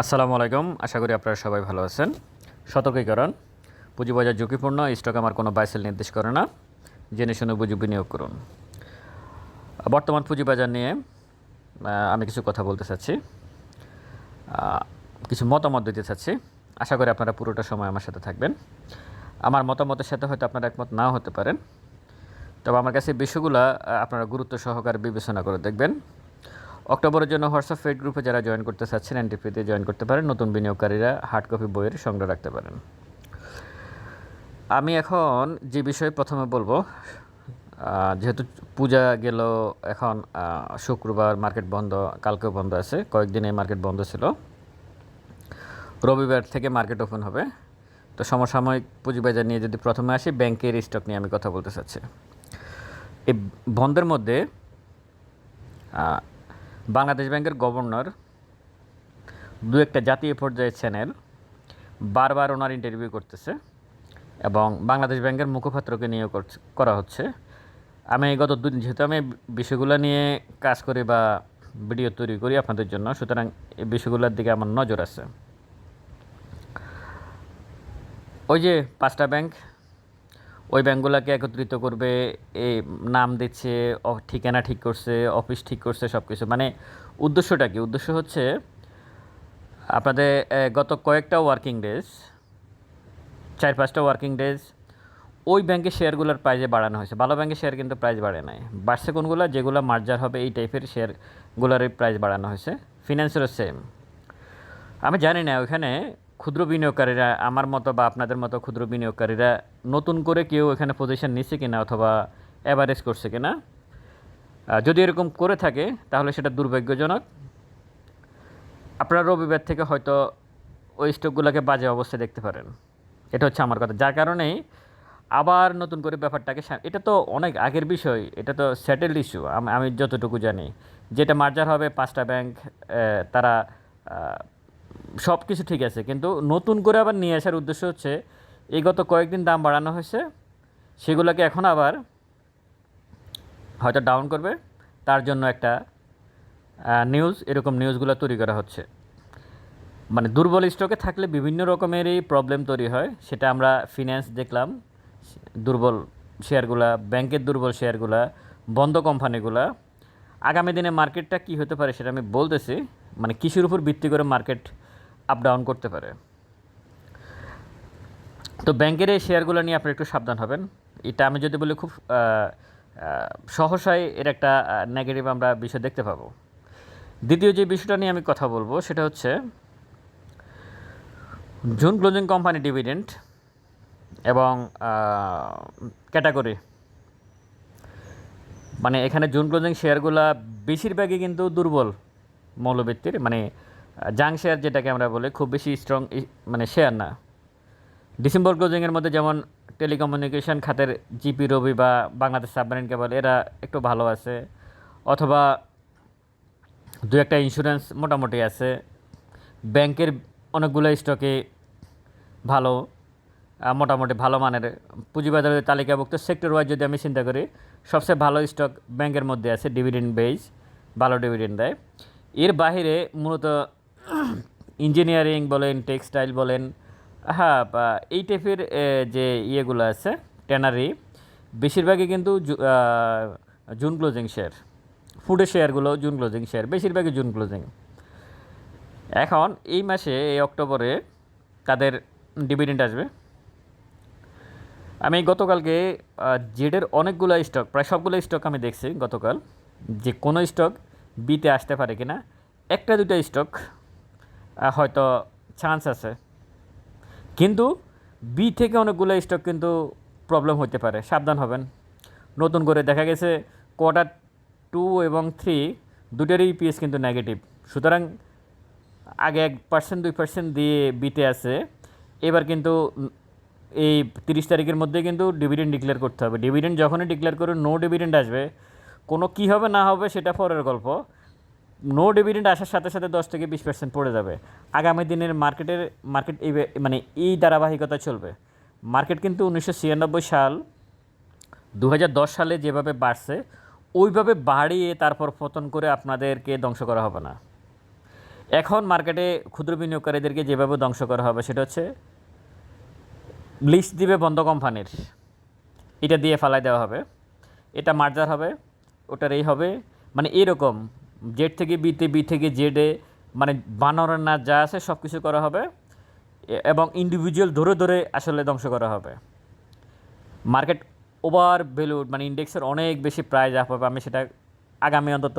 আসসালামু আলাইকুম। আশা করি আপনারা সবাই ভালো আছেন। সতর্কীকরণ। পুঁজিবাজার ঝুঁকিপূর্ণ স্টক আমার কোনো বাইসেল নির্দেশ করে না। জেনে শুনে বুঝে বিনিয়োগ করুন। বর্তমান পুঁজিবাজার নিয়ে আমি কিছু কথা বলতে চাচ্ছি। কিছু মতামত দিতে চাচ্ছি। আশা করি আপনারা পুরোটা সময় আমার সাথে থাকবেন। আমার মতামতের সাথে হয়তো আপনারা একমত নাও হতে পারেন। তবে আমার কাছে বিষয়গুলো আপনারা গুরুত্ব সহকারে বিবেচনা করে দেখবেন। অক্টোবরের জন্য হোয়াটসঅ্যাপ ফেড গ্রুপে যারা জয়েন করতে চাচ্ছেন এনটিপিতে জয়েন করতে পারেন, নতুন বিনিয়োগকারীরা হার্ড কপি বইয়ের সংগ্রহ রাখতে পারেন। আমি এখন যে বিষয়ে প্রথমে বলব যেহেতু পূজা গেল, এখন শুক্রবার মার্কেট বন্ধ, কালকেও বন্ধ আছে, কয়েকদিন এই মার্কেট বন্ধ ছিল। রবিবার থেকে মার্কেট ওপেন হবে। তো সমসাময়িক পুঁজিবাজার নিয়ে যদি প্রথমে আসি ব্যাংকের স্টক নিয়ে আমি কথা বলতে চাচ্ছি। এই বন্ধের মধ্যে বাংলাদেশ ব্যাংকের গভর্নর, দু একটা জাতীয় পর্যায়ের চ্যানেল বারবার ওনার ইন্টারভিউ করতেছে এবং বাংলাদেশ ব্যাংকের মুখপাত্রকে নিয়ে করছে- করা হচ্ছে। আমি গত দুদিন, যেহেতু আমি বিষয়গুলো নিয়ে কাজ করি বা ভিডিও তৈরি করি আপনাদের জন্য, সুতরাং এই বিষয়গুলোর দিকে আমার নজর আছে। ওই যে পাঁচটা ব্যাংক ওই ব্যাঙ্কগুলোকে একত্রিত করবে এই নাম দিচ্ছে ঠিকানা ঠিক করছে, অফিস ঠিক করছে সব কিছু মানে উদ্দেশ্যটা কি? উদ্দেশ্য হচ্ছে আপনাদের গত কয়েকটা ওয়ার্কিং ডেজ চার পাঁচটা ওয়ার্কিং ডেজ ওই ব্যাংকের শেয়ারগুলোর প্রাইজে বাড়ানো হয়েছে। ভালো ব্যাংকের শেয়ার কিন্তু প্রাইজ বাড়ে নাই। বাড়ছে কোনগুলো? যেগুলো মার্জার হবে, এই টাইপের শেয়ারগুলোর প্রাইজ বাড়ানো হয়েছে। ফিনান্সেরও সেম আমি জানি না ওখানে ক্ষুদ্র বিনিয়োগকারীরা, আমার মতো বা আপনাদের মতো ক্ষুদ্র বিনিয়োগকারীরা নতুন করে কেউ এখানে পজিশন নিচ্ছে কিনা অথবা অ্যাভারেজ করছে কিনা? যদি এরকম করে থাকে, তাহলে সেটা দুর্ভাগ্যজনক। আপনারা রবিবার থেকে হয়তো ওই স্টকগুলোকে বাজে অবস্থায় দেখতে পারেন। এটা হচ্ছে আমার কথা। যার কারণেই আবার নতুন করে ব্যাপারটাকে এটা তো অনেক আগের বিষয়, এটা তো সেটেলড ইস্যু আমি যতটুকু জানি। যেটা মার্জার হবে, পাঁচটা ব্যাংক তারা সব কিছু ঠিক আছে, কিন্তু নতুন করে আবার নিয়ে আসার উদ্দেশ্য হচ্ছে, এই গত কয়েকদিন দাম বাড়ানো হয়েছে, সেগুলোকে এখন আবার হয়তো ডাউন করবে, তার জন্য একটা নিউজ এরকম নিউজগুলো তৈরি করা হচ্ছে। মানে দুর্বল স্টকে থাকলে বিভিন্ন রকমেরই প্রবলেম তৈরি হয়, সেটা আমরা ফিন্যান্স দেখলাম, দুর্বল শেয়ারগুলা ব্যাংকের দুর্বল শেয়ারগুলা বন্ধ কোম্পানিগুলা আগামী দিনে মার্কেটটা কি হতে পারে সেটা আমি বলতেছি মানে কিসের উপর ভিত্তি করে মার্কেট আপ ডাউন করতে পারে। তো ব্যাংকের এই শেয়ারগুলো নিয়ে আপনি একটু সাবধান হবেন। এটা আমি যদি বলি খুব আহ, এর একটা নেগেটিভ আমরা বিষয় দেখতে পাবো। দ্বিতীয় যে বিষয়টা নিয়ে আমি কথা বলব সেটা হচ্ছে জুন ক্লোজিং কোম্পানি ডিভিডেন্ট এবং ক্যাটাগরি মানে এখানে জুন ক্লোজিং শেয়ারগুলা বেশিরভাগই কিন্তু দুর্বল মৌলভিত্তির মানে জাং শেয়ার যেটাকে আমরা বলি, খুব বেশি স্ট্রং মানে শেয়ার না। ডিসেম্বর ক্লোজিংয়ের মধ্যে যেমন টেলিকমিউনিকেশন খাতের জিপি রবি বা বাংলাদেশ সাবমারিন কেবল এরা একটু ভালো আছে। অথবা দু একটা ইন্স্যুরেন্স মোটামুটি আছে। ব্যাংকের অনেকগুলো স্টকে ভালো মোটামুটি ভালো মানের। পুঁজিবাজারের তালিকাভুক্ত সেক্টর ওয়াইজ যদি আমি চিন্তা করি, সবচেয়ে ভালো স্টক ব্যাংকের মধ্যে আছে ডিভিডেন্ড বেজ ভালো ডিভিডেন্ড দেয়। এর বাইরে মূলত ইঞ্জিনিয়ারিং বলেন, টেক্সটাইল বলেন হ্যাঁ বা এই টাইপের যে ইয়েগুলো আছে, ট্যানারি, বেশিরভাগই কিন্তু জুন ক্লোজিং শেয়ার। ফুডের শেয়ারগুলো জুন ক্লোজিং শেয়ার, বেশিরভাগই জুন ক্লোজিং। এখন এই মাসে, এই অক্টোবরে তাদের ডিভিডেন্ট আসবে। আমি গতকালকে জেডের অনেকগুলো স্টক, প্রায় সবগুলো স্টক আমি দেখছি গতকাল, যে কোনো স্টক বিতে আসতে পারে কিনা, একটা দুটা স্টক হয়তো চান্স আছে। কিন্তু বি থেকে অনেকগুলো স্টক কিন্তু প্রবলেম হতে পারে। সাবধান হবেন। নতুন করে দেখা গেছে কোয়ার্টার টু এবং থ্রি দুটোরই ইপিএস কিন্তু নেগেটিভ সুতরাং আগে এক পার্সেন্ট দুই পার্সেন্ট দিয়ে বিতে আছে। এবার কিন্তু এই তিরিশ তারিখের মধ্যে কিন্তু ডিভিডেন্ড ডিক্লেয়ার করতে হবে। ডিভিডেন্ড যখনই ডিক্লেয়ার করে নো ডিভিডেন্ড আসবে। কোনো কী হবে, না হবে, সেটা পরের গল্প। নো ডিভিডেন্ড আসার সাথে সাথে দশ থেকে বিশ পার্সেন্ট পড়ে যাবে। আগামী দিনের মার্কেটের মার্কেট এই মানে এই ধারাবাহিকতা চলবে। মার্কেট কিন্তু উনিশশো ছিয়ানব্বই সাল দু হাজার দশ সালে যেভাবে বাড়ছে, ওইভাবে বাড়িয়ে তারপর পতন করে আপনাদেরকে ধ্বংস করা হবে না। এখন মার্কেটে ক্ষুদ্র বিনিয়োগকারীদেরকে যেভাবে ধ্বংস করা হবে, সেটা হচ্ছে লিস্ট দিবে বন্ধ কোম্পানির এটা দিয়ে ফালাই দেওয়া হবে। এটা মার্জার হবে, ওটার এই হবে। মানে এরকম জেড থেকে বিতে বি থেকে জেডে মানে বানরের না যা আছে সব কিছু করা হবে। এবং ইন্ডিভিজুয়াল ধরে ধরে আসলে ধ্বংস করা হবে। মার্কেট ওভার ভ্যালুড মানে ইন্ডেক্সের অনেক বেশি প্রাইজ আপ হবে, আমি সেটা আগামী অন্তত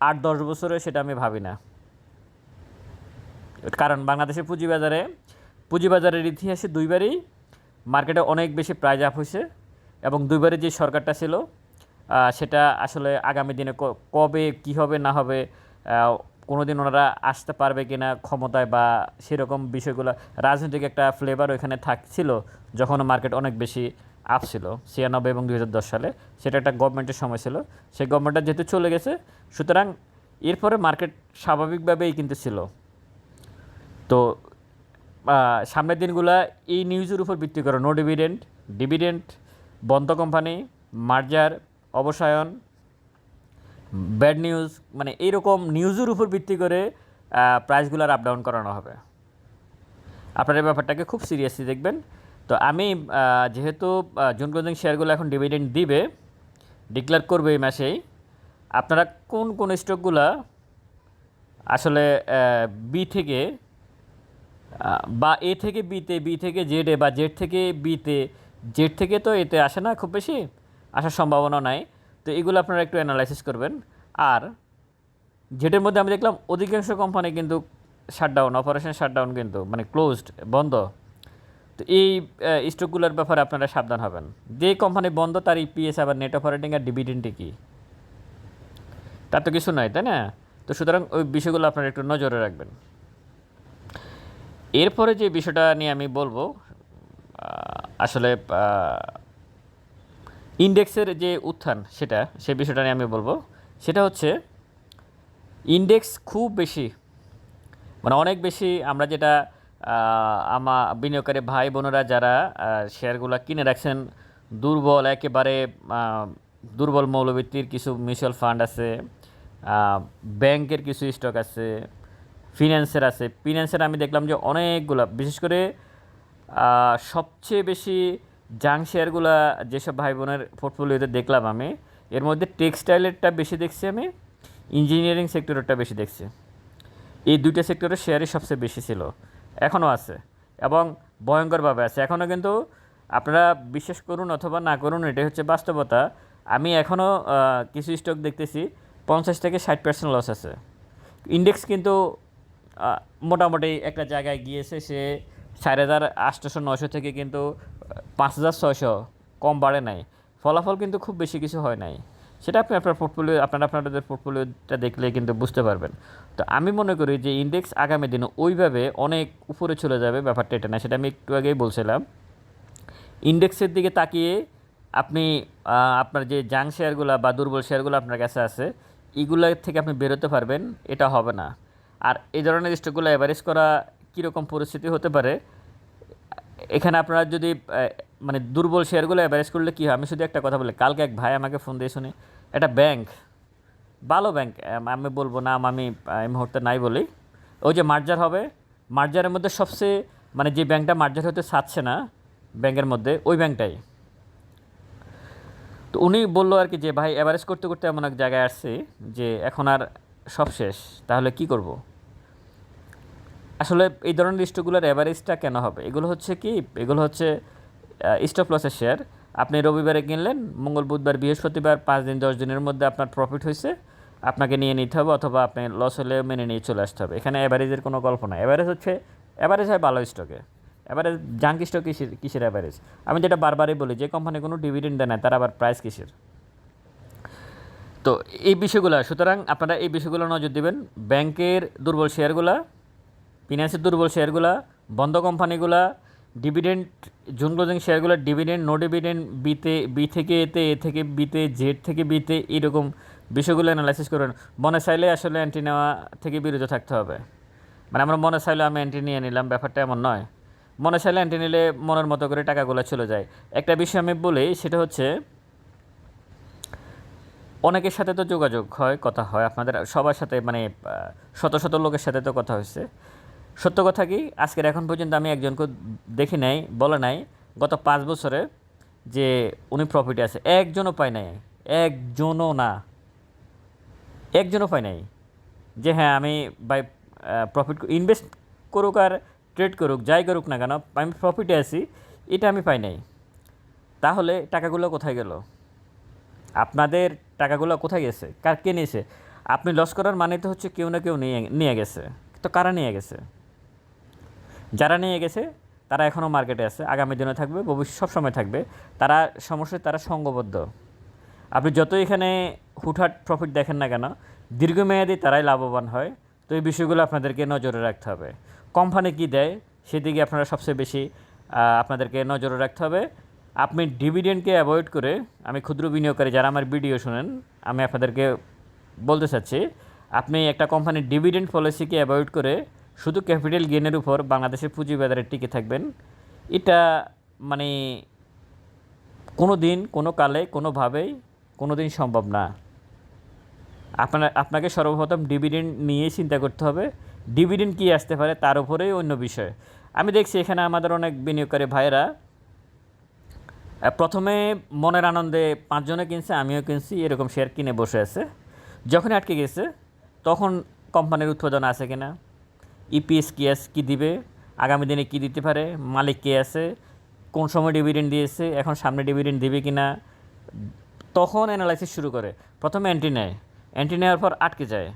আট, দশ বছরে সেটা আমি ভাবি না। কারণ বাংলাদেশের পুঁজিবাজারে, পুঁজিবাজারের ইতিহাসে দুইবারই মার্কেটে অনেক বেশি প্রাইজ আপ হয়েছে এবং দুইবারে যে সরকারটা ছিল সেটা আসলে আগামী দিনে কবে কি হবে, না হবে কোনো দিন ওনারা আসতে পারবে কি না ক্ষমতায় বা সেরকম বিষয়গুলো, রাজনৈতিক একটা ফ্লেভার ওইখানে থাকছিল যখন মার্কেট অনেক বেশি আপ ছিল, ছিয়ানব্বই এবং দু হাজার দশ সালে। সেটা একটা গভর্নমেন্টের সময় ছিল। সেই গভর্নমেন্টটা যেহেতু চলে গেছে, সুতরাং এরপরে মার্কেট স্বাভাবিকভাবেই কিন্তু ছিল। তো সামনের দিনগুলা এই নিউজের উপর ভিত্তি করে নো ডিভিডেন্ট ডিভিডেন্ট বন্ধ কোম্পানি মার্জার অবসায়ন ব্যাড নিউজ মানে এইরকম নিউজের উপর ভিত্তি করে প্রাইসগুলোর আপ ডাউন করানো হবে। আপনারা এই ব্যাপারটাকে খুব সিরিয়াসলি দেখবেন। তো আমি যেহেতু জুন ক্লোজিং শেয়ারগুলো এখন ডিভিডেন্ড দিবে ডিক্লেয়ার করবে এই মাসেই, আপনারা কোন কোন স্টকগুলা আসলে বি থেকে বা এ থেকে বিতে বি থেকে জেডে বা জেড থেকে বিতে জেড থেকে তো এতে আসে না খুব বেশি? আসার সম্ভাবনা নাই। তো এগুলো আপনারা একটু অ্যানালাইসিস করবেন। আর জেডের মধ্যে আমি দেখলাম, অধিকাংশ কোম্পানি কিন্তু শাটডাউন অপারেশন শাটডাউন কিন্তু মানে ক্লোজড বন্ধ। তো এই স্টকগুলোর ব্যাপারে আপনারা সাবধান হবেন। যে কোম্পানি বন্ধ, তার ইপিএস আবার নেট অপারেটিং আর ডিভিডেন্টে কি? তার তো কিছু নয় তাই না? তো সুতরাং ওই বিষয়গুলো আপনারা একটু নজরে রাখবেন। এরপরে যে বিষয়টা নিয়ে আমি বলব আসলে ইন্ডেক্সের যে উত্থান সেটা সেই বিষয়টা নিয়ে আমি বলব, সেটা হচ্ছে ইন্ডেক্স খুব বেশি মানে অনেক বেশি আমরা যেটা আমা বিনিয়োগকারী ভাই বোনেরা যারা শেয়ারগুলো কিনে রাখছেন, দুর্বল, একেবারে দুর্বল মৌলভিত্তির কিছু মিউচুয়াল ফান্ড আছে ব্যাংকের কিছু স্টক আছে ফিন্যান্সের আছে ফিন্যান্সের আমি দেখলাম যে অনেকগুলা, বিশেষ করে সবচেয়ে বেশি জাং শেয়ারগুলা যেসব ভাই বোনের পোর্টফোলিওতে দেখলাম আমি, এর মধ্যে টেক্সটাইলেরটা বেশি দেখছি আমি ইঞ্জিনিয়ারিং সেক্টরেরটা বেশি দেখছি। এই দুইটা সেক্টরের শেয়ারই সবচেয়ে বেশি ছিল এখনও আছে এবং ভয়ঙ্করভাবে আছে। এখনও কিন্তু আপনারা বিশ্বাস করুন অথবা না করুন, এটাই হচ্ছে বাস্তবতা। আমি এখনও কিছু স্টক দেখতেছি, পঞ্চাশ থেকে ষাট পার্সেন্ট লস আছে। ইন্ডেক্স কিন্তু মোটামুটি একটা জায়গায় গিয়েছে, সে চার হাজার আটশোশো নশো থেকে কিন্তু পাঁচ হাজার ছয়শো কম বাড়ে নাই। ফলাফল কিন্তু খুব বেশি কিছু হয় নাই। সেটা আপনি আপনার পোর্টফোলিও আপনারা আপনাদের পোর্টফোলিওটা দেখলে কিন্তু বুঝতে পারবেন। তো আমি মনে করি যে ইন্ডেক্স আগামী দিনে ওইভাবে অনেক উপরে চলে যাবে, ব্যাপারটা এটা না, সেটা আমি একটু আগেই বলছিলাম। ইন্ডেক্সের দিকে তাকিয়ে আপনি আপনার যে জাং শেয়ারগুলো বা দুর্বল শেয়ারগুলো আপনার কাছে আছে, এগুলো থেকে আপনি বেরোতে পারবেন, এটা হবে না। আর এই ধরনের স্টকগুলো অ্যাভারেজ করা কীরকম পরিস্থিতি হতে পারে এখানে আপনারা যদি মানে দুর্বল শেয়ারগুলো অ্যাভারেজ করলে কী হয়? আমি শুধু একটা কথা বলি, কালকে এক ভাই আমাকে ফোন দিয়ে শুনি একটা ব্যাংক ভালো ব্যাংক আমি বলব নাম আমি এই মুহূর্তে নাই বলি। ওই যে মার্জার হবে, মার্জারের মধ্যে সবচেয়ে মানে যে ব্যাংকটা মার্জার হতে চাচ্ছে না, ব্যাংকের মধ্যে, ওই ব্যাংকটাই। তো উনি বলল আর কি যে, ভাই অ্যাভারেজ করতে করতে এমন এক জায়গায় আসছি যে, এখন আর সব শেষ, তাহলে কি করব? আসলে এই ধরনের স্টকগুলোর অ্যাভারেজটা কেন হবে? এগুলো হচ্ছে কি? এগুলো হচ্ছে স্টপ লসের শেয়ার আপনি রবিবারে কিনলেন, মঙ্গল, বুধবার, বৃহস্পতিবার, পাঁচ দিন, দশ দিনের মধ্যে আপনার প্রফিট হয়েছে আপনাকে নিয়ে নিতে হবে অথবা আপনি লস হলে মেনে নিয়ে চলে আসতে হবে। এখানে অ্যাভারেজের কোনো গল্প না অ্যাভারেজ হচ্ছে অ্যাভারেজ হয় ভালো স্টকে অ্যাভারেজ জাঙ্ক স্টক কিসের কিসের অ্যাভারেজ আমি যেটা বারবারই বলি, যে কোম্পানি কোনো ডিভিডেন্ড দেয় না, তার আবার প্রাইস কিসের? তো এই বিষয়গুলো, সুতরাং আপনারা এই বিষয়গুলো নজর দেবেন। ব্যাংকের দুর্বল শেয়ারগুলা ফিনান্সের দুর্বল শেয়ারগুলা, বন্ধ কোম্পানিগুলা ডিভিডেন্ড জুন ক্লোজিং শেয়ারগুলো ডিভিডেন্ড নো ডিভিডেন্ড বিতে বি থেকে এতে এ থেকে বিতে জেড থেকে বিতে এরকম বিষয়গুলো অ্যানালাইসিস করুন মনে চাইলে আসলে অ্যান্টি নেওয়া থেকে বিরত থাকতে হবে। মানে আমরা মনে চাইলে আমি অ্যান্টি নিয়ে নিলাম, ব্যাপারটা এমন নয়। মনে চাইলে অ্যান্টি নিলে মনের মতো করে টাকাগুলো চলে যায়। একটা বিষয় আমি বলি, সেটা হচ্ছে অনেকের সাথে তো যোগাযোগ হয়, কথা হয়। আপনাদের সবার সাথে মানে শত শত লোকের সাথে তো কথা হয়েছে। সত্য কথা কি? আজকের এখন পর্যন্ত আমি একজনকে দেখি নাই, বলে নাই, গত পাঁচ বছরে যে উনি প্রফিটে আছে, একজনও পায় নাই, একজনও না। একজনও পায় নাই। যে হ্যাঁ আমি বাই প্রফিট ইনভেস্ট করুক আর ট্রেড করুক, যাই করুক না কেন, আমি প্রফিটে আছি, এটা আমি পাই নাই। তাহলে টাকাগুলো কোথায় গেল? আপনাদের টাকাগুলো কোথায় গেছে? কার কে নিয়েছে? আপনি লস করার মানে তো হচ্ছে কেউ না কেউ নিয়ে নিয়ে গেছে। তো কারা নিয়ে গেছে? যারা নিয়ে গেছে, তারা এখনও মার্কেটে আছে, আগামী দিনে থাকবে, ভবিষ্যৎ সবসময় থাকবে। তারা সমস্যায় তারা সঙ্গবদ্ধ। আপনি যত এখানে হুটহাট প্রফিট দেখেন না কেন, দীর্ঘমেয়াদী তারাই লাভবান হয়। তো এই বিষয়গুলো আপনাদেরকে নজরে রাখতে হবে। কোম্পানি কী দেয়, সেদিকে আপনারা সবচেয়ে বেশি আপনাদেরকে নজরে রাখতে হবে। আপনি ডিভিডেন্ডকে অ্যাভয়েড করে, আমি ক্ষুদ্র বিনিয়োগকারী যারা আমার ভিডিও শুনেন, আমি আপনাদেরকে বলতে চাচ্ছি, আপনি একটা কোম্পানির ডিভিডেন্ড পলিসিকে অ্যাভয়েড করে শুধু ক্যাপিটাল গেনের উপর বাংলাদেশের পুঁজিবাজারে টিকে থাকবেন, এটা মানে কোনো দিন, কোনো কালে কোনোভাবেই কোনো দিন সম্ভব না। আপনার, আপনাকে সর্বপ্রথম ডিভিডেন্ড নিয়ে চিন্তা করতে হবে, ডিভিডেন্ড কী আসতে পারে তার উপরেই অন্য বিষয়। আমি দেখছি এখানে আমাদের অনেক বিনিয়োগকারী ভাইরা প্রথমে মনের আনন্দে পাঁচজনে কিনছে, আমিও কিনছি, এরকম শেয়ার কিনে বসে আছে। যখন আটকে গেছে, তখন কোম্পানির উৎপাদন আছে কিনা ইপিএস কি আছে, কী দিবে, আগামী দিনে কি দিতে পারে, মালিক কে আছে, কোন সময় ডিভিডেন্ড দিয়েছে, এখন সামনে ডিভিডেন্ড দিবে কি না, তখন অ্যানালাইসিস শুরু করে। প্রথমে অ্যান্টি নেয়। অ্যান্টি নেওয়ার পর আটকে যায়।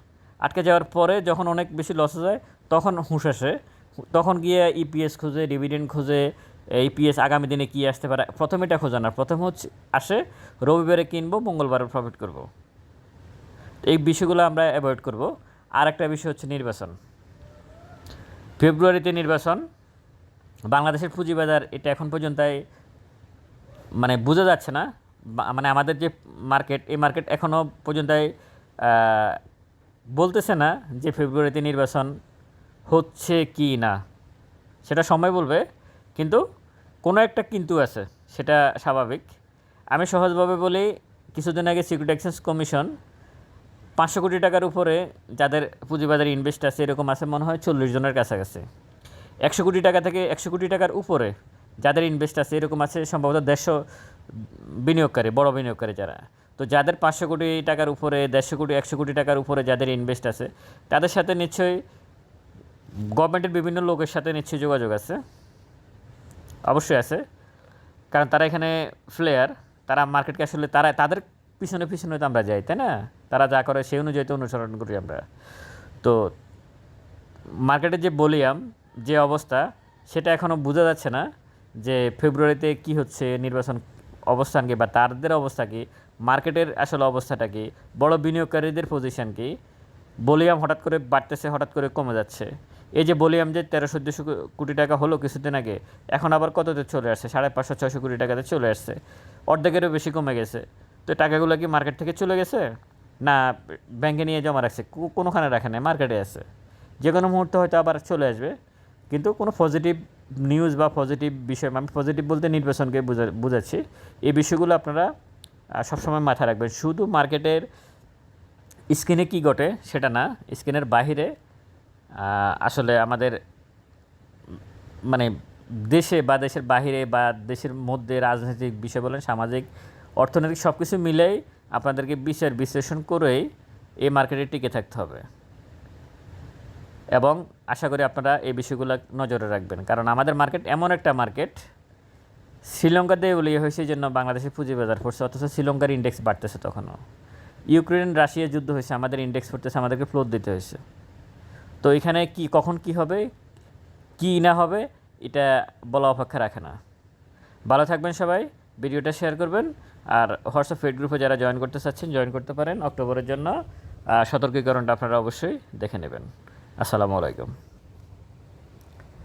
আটকে যাওয়ার পরে যখন অনেক বেশি লস যায়, তখন হুঁশ আসে। তখন গিয়ে ইপিএস খুঁজে ডিভিডেন্ড খুঁজে ইপিএস আগামী দিনে কী আসতে পারে, প্রথমে এটা খোঁজে না। প্রথম হচ্ছে, আসে, রবিবারে কিনবো, মঙ্গলবারে প্রফিট করব। এই বিষয়গুলো আমরা অ্যাভয়েড করব। আর একটা বিষয় হচ্ছে নির্বাচন। ফেব্রুয়ারিতে নির্বাচন। বাংলাদেশের পুঁজিবাজার এটা এখন পর্যন্ত মানে বোঝা যাচ্ছে না। মানে আমাদের যে মার্কেট, এই মার্কেট এখনও পর্যন্ত বলতেছে না যে ফেব্রুয়ারিতে নির্বাচন হচ্ছে কি না। সেটা সময় বলবে, কিন্তু কোনো একটা কিন্তু আছে, সেটা স্বাভাবিক। আমি সহজভাবে বলি, কিছুদিন আগে সিকিউরিটি এক্সচেঞ্জ কমিশন পাঁচশো কোটি টাকার উপরে যাদের পুঁজিবাজারে ইনভেস্ট আছে, এরকম আছে মনে হয় চল্লিশ জনের কাছাকাছি। একশো কোটি টাকা থেকে একশো কোটি টাকার উপরে যাদের ইনভেস্ট আছে, এরকম আছে সম্ভবত দেড়শো বিনিয়োগকারী, বড় বিনিয়োগকারী যারা। তো যাদের পাঁচশো কোটি টাকার উপরে, দেড়শো কোটি, একশো কোটি টাকার উপরে যাদের ইনভেস্ট আছে, তাদের সাথে নিশ্চয়ই গভর্নমেন্টের বিভিন্ন লোকের সাথে নিশ্চয়ই যোগাযোগ আছে। অবশ্যই আছে। কারণ তারা এখানে প্লেয়ার তারা মার্কেটকে আসলে, তারা, তাদের পিছনে পিছনে তো আমরা যাই, তাই না? তারা যা করে সেই অনুযায়ী তো অনুসরণ করি আমরা। তো মার্কেটের যে বলিয়াম যে অবস্থা, সেটা এখনও বোঝা যাচ্ছে না যে ফেব্রুয়ারিতে কি হচ্ছে, নির্বাচন অবস্থান কি বা তাদের অবস্থা কি, মার্কেটের আসলে অবস্থাটা কি, বড় বিনিয়োগকারীদের পজিশন কি বলিয়াম হঠাৎ করে বাড়তেছে, হঠাৎ করে কমে যাচ্ছে। এই যে বলিয়াম যে তেরো চোদ্দোশো কোটি টাকা হলো কিছুদিন আগে, এখন আবার কততে চলে আসছে? সাড়ে পাঁচশো, ছয়শো কোটি টাকাতে চলে আসছে। অর্ধেকেরও বেশি কমে গেছে। তো টাকাগুলো কি মার্কেট থেকে চলে গেছে? না ব্যাংকে নিয়ে জমা রাখছে কোনোখানে রাখে নাই, মার্কেটে আছে। যে কোনো মুহূর্তে হয়তো আবার চলে আসবে, কিন্তু কোনো পজিটিভ নিউজ বা পজিটিভ বিষয়, আমি পজিটিভ বলতে নির্বাচনকে বোঝা, বোঝাচ্ছি। এই বিষয়গুলো আপনারা সবসময় মাথায় রাখবেন। শুধু মার্কেটের স্ক্রিনে কী ঘটে সেটা না, স্ক্রিনের বাহিরে আসলে আমাদের মানে দেশে বা দেশের বাহিরে বা দেশের মধ্যে রাজনৈতিক বিষয় বলেন, সামাজিক, অর্থনৈতিক সব কিছু মিলেই আপনাদেরকে বিচার বিশ্লেষণ করেই এই মার্কেটে টিকে থাকতে হবে। এবং আশা করি আপনারা এই বিষয়গুলো নজরে রাখবেন। কারণ আমাদের মার্কেট এমন একটা মার্কেট শ্রীলঙ্কাতে উলিয়ে হয়েছে এই জন্য বাংলাদেশের পুঁজিবাজার পড়ছে, অথচ শ্রীলঙ্কার ইন্ডেক্স বাড়তেছে তখনও। ইউক্রেন, রাশিয়া যুদ্ধ হয়েছে, আমাদের ইন্ডেক্স পড়তেছে, আমাদেরকে ফ্লোর দিতে হয়েছে। তো এখানে কি, কখন কি হবে, কি না হবে, এটা বলা অপেক্ষা রাখে না। ভালো থাকবেন সবাই, ভিডিওটা শেয়ার করবেন। আর হোয়াটসঅ্যাপ ফেড গ্রুপে যারা জয়েন করতে চাচ্ছেন জয়েন করতে পারেন অক্টোবরের জন্য। সতর্কীকরণটা আপনারা অবশ্যই দেখে নেবেন। আসসালামু আলাইকুম।